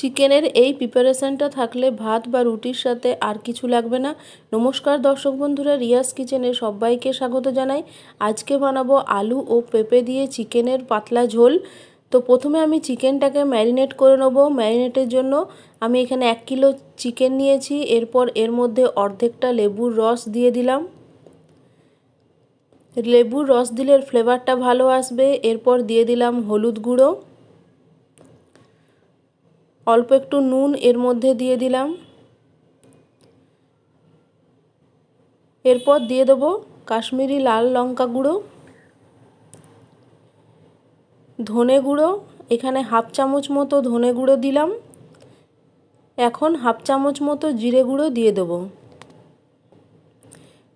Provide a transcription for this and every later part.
চিকেনের এই প্রিপারেশানটা থাকলে ভাত বা রুটির সাথে আর কিছু লাগবে না। নমস্কার দর্শক বন্ধুরা রিয়াস কিচেনে সবাইকে স্বাগত জানাই। আজকে বানাবো আলু ও পেঁপে দিয়ে চিকেনের পাতলা ঝোল। তো প্রথমে আমি চিকেনটাকে ম্যারিনেট করে নেব। ম্যারিনেটের জন্য আমি এখানে এক কিলো চিকেন নিয়েছি। এরপর এর মধ্যে অর্ধেকটা লেবুর রস দিয়ে দিলাম। লেবুর রস দিলে ফ্লেভারটা ভালো আসবে। এরপর দিয়ে দিলাম হলুদ গুঁড়ো। অল্প একটু নুন এর মধ্যে দিয়ে দিলাম। এরপর দিয়ে দেবো কাশ্মীরি লাল লঙ্কা গুঁড়ো, ধনে গুঁড়ো, এখানে হাফ চামচ মতো ধনে গুঁড়ো দিলাম। এখন হাফ চামচ মতো জিরে গুঁড়ো দিয়ে দেবো।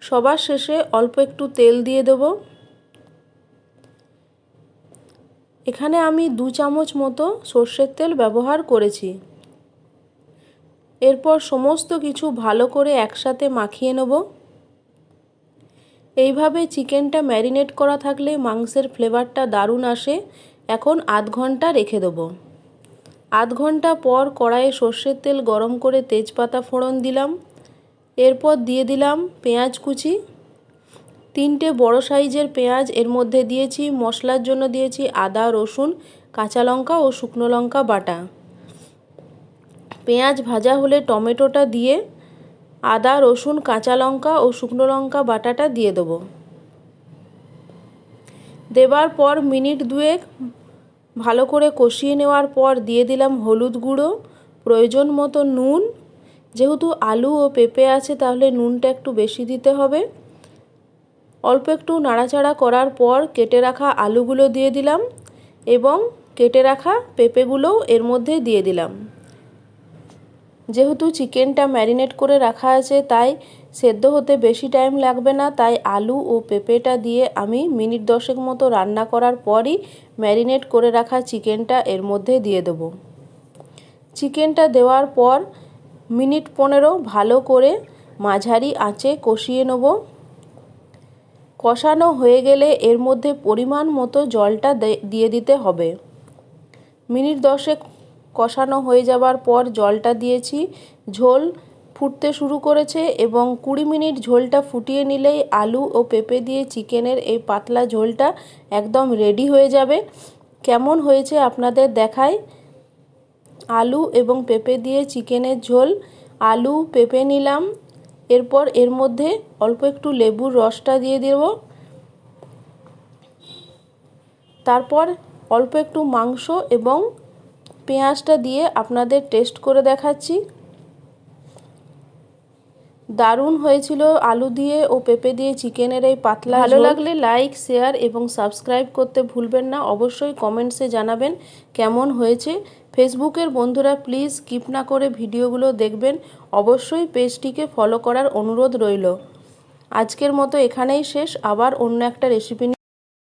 সবার শেষে অল্প একটু তেল দিয়ে দেবো। এখানে আমি দু চামচ মতো সর্ষের তেল ব্যবহার করেছি। এরপর সমস্ত কিছু ভালো করে একসাথে মাখিয়ে নেব। এইভাবে চিকেনটা ম্যারিনেট করা থাকলে মাংসের ফ্লেভারটা দারুণ আসে। এখন আধ ঘণ্টা রেখে দেবো। আধ ঘণ্টা পর কড়াইয়ে সর্ষের তেল গরম করে তেজপাতা ফোড়ন দিলাম। এরপর দিয়ে দিলাম পেঁয়াজ কুচি। তিনটে বড় সাইজের পেঁয়াজ এর মধ্যে দিয়েছি, মশলার জন্য দিয়েছি আদা, রসুন, কাঁচা লঙ্কা ও শুকনো লঙ্কা বাটা। পেঁয়াজ ভাজা হলে টমেটোটা দিয়ে আদা, রসুন, কাঁচা লঙ্কা ও শুকনো লঙ্কা বাটাটা দিয়ে দেবো। দেবার পর মিনিট দুয়েক ভালো করে কষিয়ে নেওয়ার পর দিয়ে দিলাম হলুদ গুঁড়ো, প্রয়োজন মতো নুন। যেহেতু আলু ও পেঁপে আছে তাহলে নুনটা একটু বেশি দিতে হবে। অল্প একটু নাড়াচাড়া করার পর কেটে রাখা আলুগুলো দিয়ে দিলাম এবং কেটে রাখা পেঁপেগুলোও এর মধ্যে দিয়ে দিলাম। যেহেতু চিকেনটা ম্যারিনেট করে রাখা আছে, তাই সেদ্ধ হতে বেশি টাইম লাগবে না, তাই আলু ও পেঁপেটা দিয়ে আমি মিনিট দশেক মতো রান্না করার পরই ম্যারিনেট করে রাখা চিকেনটা এর মধ্যে দিয়ে দেব। চিকেনটা দেওয়ার পর মিনিট পনেরো ভালো করে মাঝারি আঁচে কষিয়ে নেব। কষানো হয়ে গেলে এর মধ্যে পরিমাণ মতো জলটা দিয়ে দিতে হবে। মিনিট দশেক কষানো হয়ে যাবার পর জলটা দিয়েছি। ঝোল ফুটতে শুরু করেছে এবং কুড়ি মিনিট ঝোলটা ফুটিয়ে নিলেই আলু ও পেঁপে দিয়ে চিকেনের এই পাতলা ঝোলটা একদম রেডি হয়ে যাবে। কেমন হয়েছে আপনাদের দেখায় আলু এবং পেঁপে দিয়ে চিকেনের ঝোল। আলু, পেঁপে নিলাম এরপর এর মধ্যে অল্প একটু লেবুর রসটা দিয়ে দেব। তারপর অল্প একটু মাংস এবং পেঁয়াজটা দিয়ে আপনাদের টেস্ট করে দেখাচ্ছি। দারুণ হয়েছিল আলু দিয়ে ও পেঁপে দিয়ে চিকেনের এই পাতলা ভালো লাগলে লাইক শেয়ার এবং সাবস্ক্রাইব করতে ভুলবেন না। অবশ্যই কমেন্টসে জানাবেন কেমন হয়েছে। ফেসবুকের বন্ধুরা প্লিজ স্কিপ না করে ভিডিওগুলো দেখবেন। অবশ্যই পেজটিকে ফলো করার অনুরোধ রইল। আজকের মতো এখানেই শেষ। আবার অন্য একটা রেসিপি